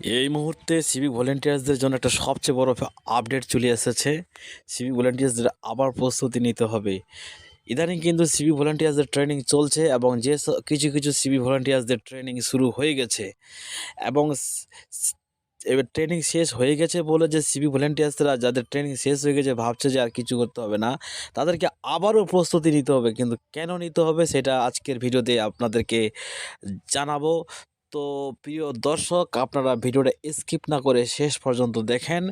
এই মুহূর্তে সিভিক ভলেন্টিয়ার্সদের জন্য একটা সবচেয়ে বড় আপডেট চলে এসেছে। সিভিক ভলেন্টিয়ার্সদের আবার প্রস্তুতি নিতে হবে। ইদানিং কিন্তু সিভি ভলেন্টিয়ার্সদের ট্রেনিং চলছে এবং যে কিছু কিছু সিভি ভলেন্টিয়ার্সদের ট্রেনিং শুরু হয়ে গেছে। এবং এবার ট্রেনিং শেষ হয়ে গেছে বলে যে সিভি ভলেন্টিয়ার্সরা যাদের ট্রেনিং শেষ হয়ে গেছে ভাবছে যে আর কিছু করতে হবে না, তাদেরকে আবারও প্রস্তুতি নিতে হবে। কিন্তু কেন নিতে হবে সেটা আজকের ভিডিওতে আপনাদেরকে জানাব। তো প্রিয় দর্শক, আপনারা ভিডিওটা স্কিপ না করে শেষ পর্যন্ত দেখেন।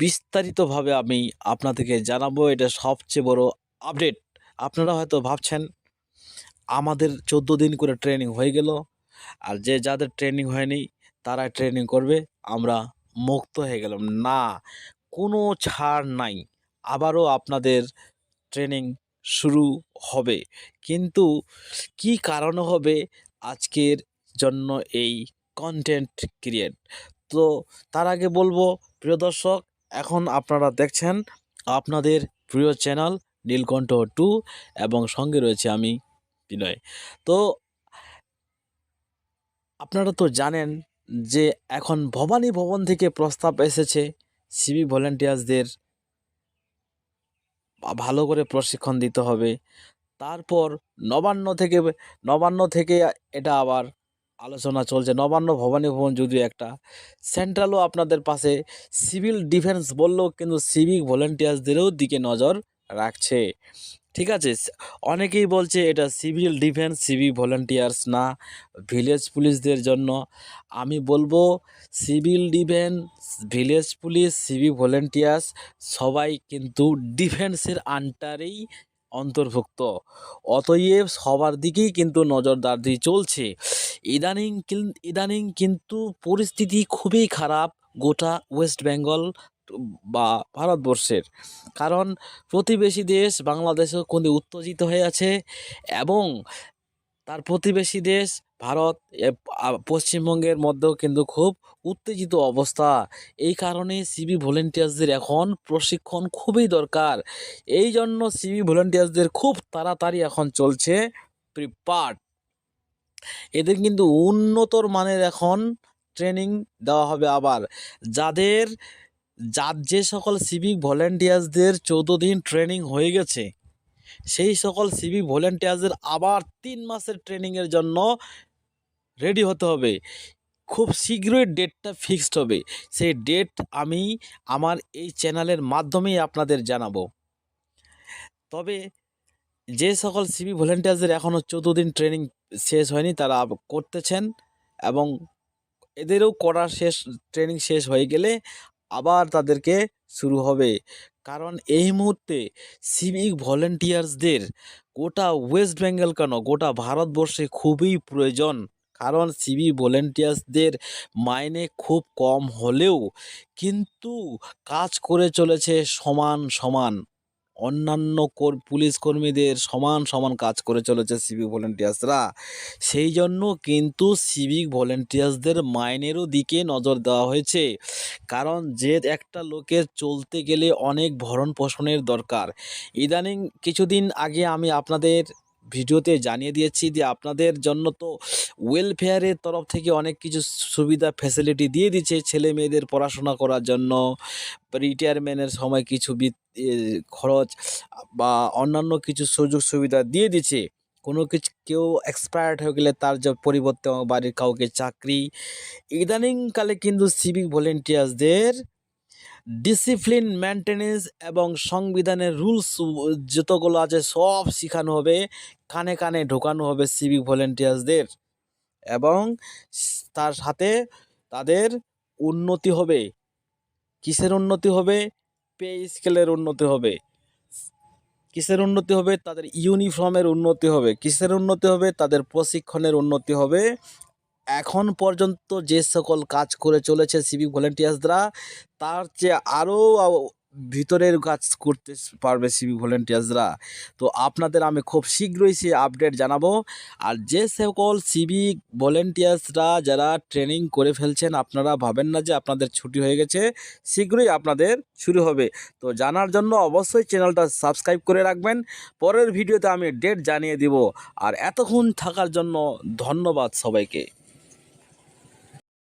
বিস্তারিতভাবে আমি আপনাদেরকে জানাব, এটা সবচেয়ে বড় আপডেট। আপনারা হয়তো ভাবছেন, আমাদের চোদ্দ দিন করে ট্রেনিং হয়ে গেল, আর যে যাদের ট্রেনিং হয়নি তারা ট্রেনিং করবে, আমরা মুক্ত হয়ে গেলাম। না, কোনো ছাড় নাই। আবারও আপনাদের ট্রেনিং শুরু হবে। কিন্তু কি কারণে হবে? আজকের জন্য এই কন্টেন্ট ক্রিয়েট তো তার আগে বলব, প্রিয় দর্শক, এখন আপনারা দেখছেন আপনাদের প্রিয় চ্যানেল নীলকণ্ঠ টু এবং সঙ্গে রয়েছে আমি বিনয়। তো আপনারা তো জানেন যে এখন ভবানী ভবন থেকে প্রস্তাব এসেছে সিবি ভলেন্টিয়ার্সদের ভালো করে প্রশিক্ষণ দিতে হবে। তারপর নবান্ন থেকে নবান্ন থেকে এটা আবার আলোচনা চলছে। নবান্ন ভবানী ভবন যদিও একটা, সেন্ট্রালও আপনাদের পাশে সিভিল ডিফেন্স বললেও কিন্তু সিভিক ভলেন্টিয়ার্সদেরও দিকে নজর রাখছে। ঠিক আছে অনেকেই বলছে এটা সিভিল ডিফেন্স, সিভিক ভলেন্টিয়ার্স না, ভিলেজ পুলিশদের জন্য। আমি বলব civil defence, village police, civic volunteers সবাই কিন্তু ডিফেন্সের আন্ডারেই অন্তর্ভুক্ত। অতএব সবার দিকেই কিন্তু নজরদারি চলছে। ইদানিং ইদানিং কিন্তু পরিস্থিতি খুবই খারাপ গোটা ওয়েস্ট বেঙ্গল বা ভারতবর্ষের। কারণ প্রতিবেশী দেশ বাংলাদেশও কোনো উত্তেজিত হয়ে আছে এবং তার প্রতিবেশী দেশ ভারত পশ্চিমবঙ্গের মধ্যেও কিন্তু খুব উত্তেজিত অবস্থা। এই কারণে সিবি ভলেন্টিয়ার্সদের এখন প্রশিক্ষণ খুবই দরকার। এই জন্য সিবি ভলেন্টিয়ার্সদের খুব তাড়াতাড়ি এখন চলছে প্রিপার্ট এদের কিন্তু উন্নতর মানের এখন ট্রেনিং দেওয়া হবে আবার। যাদের যার যে সকল সিভিক ভলেন্টিয়ার্সদের চৌদ্দ দিন ট্রেনিং হয়ে গেছে, সেই সকল সিভিক ভলেন্টিয়ার্সদের আবার তিন মাসের ট্রেনিংয়ের জন্য রেডি হতে হবে। খুব শীঘ্রই ডেটটা ফিক্সড হবে। সেই ডেট আমি আমার এই চ্যানেলের মাধ্যমেই আপনাদের জানাব। তবে যে সকল সিভি ভলেন্টিয়ার্সদের এখনও চৌদ্দ দিন ট্রেনিং শেষ হয়নি, তারা করতেছেন এবং এদেরও করা শেষ ট্রেনিং শেষ হয়ে গেলে আবার তাদেরকে শুরু হবে। কারণ এই মুহূর্তে সিভিক ভলেন্টিয়ার্সদের গোটা ওয়েস্ট বেঙ্গল কেন? গোটা ভারতবর্ষে খুবই প্রয়োজন। কারণ সিভি ভলেন্টিয়ার্সদের মাইনে খুব কম হলেও কিন্তু কাজ করে চলেছে সমান সমান। অন্যান্য পুলিশ কর্মীদের সমান সমান কাজ করে চলেছে সিভিক ভলেন্টিয়ার্সরা। সেই জন্য কিন্তু সিভিক ভলেন্টিয়ার্সদের মাইনেরও দিকে নজর দেওয়া হয়েছে। কারণ যে একটা লোকের চলতে গেলে অনেক ভরণ পোষণের দরকার। ইদানিং কিছুদিন আগে আমি আপনাদের ভিডিওতে জানিয়ে দিয়েছি যে আপনাদের জন্য তো ওয়েলফেয়ারের তরফ থেকে অনেক কিছু সুবিধা ফ্যাসিলিটি দিয়ে দিচ্ছে ছেলে মেয়েদের পড়াশোনা করার জন্য। রিটায়ারমেন্টের সময় কিছু খরচ বা অন্যান্য কিছু সুযোগ সুবিধা দিয়ে দিচ্ছে। কোনো কিছু কেউ এক্সপায়ার্ড হয়ে গেলে তার যে পরিবর্তে বাড়ির কাউকে চাকরি। ইদানিংকালে কিন্তু সিভিক ভলেন্টিয়ার্সদের ডিসিপ্লিন মেনটেনেন্স এবং সংবিধানের রুলস যতগুলো আছে সব শেখানো হবে, কানে কানে ঢোকানো হবে সিভিক ভলেন্টিয়ার্সদের এবং তার সাথে তাদের উন্নতি হবে। কিসের উন্নতি হবে? পে স্কেলের উন্নতি হবে। কিসের উন্নতি হবে? তাদের ইউনিফর্মের উন্নতি হবে। কিসের উন্নতি হবে? তাদের প্রশিক্ষণের উন্নতি হবে। এখন পর্যন্ত যে সকল কাজ করে চলেছে সিভিক ভলেন্টিয়ার্সরা তার চেয়ে আরও ভিতরের কাজ করতে পারবে সিভিক ভলেন্টিয়ার্সরা তো আপনাদের আমি খুব শীঘ্রই সে আপডেট জানাব। আর যে সকল সিভিক ভলেন্টিয়ার্সরা যারা ট্রেনিং করে ফেলছেন, আপনারা ভাবেন না যে আপনাদের ছুটি হয়ে গেছে, শীঘ্রই আপনাদের শুরু হবে। তো জানার জন্য অবশ্যই চ্যানেলটা সাবস্ক্রাইব করে রাখবেন। পরের ভিডিওতে আমি ডেট জানিয়ে দিব। আর এতক্ষণ থাকার জন্য ধন্যবাদ সবাইকে।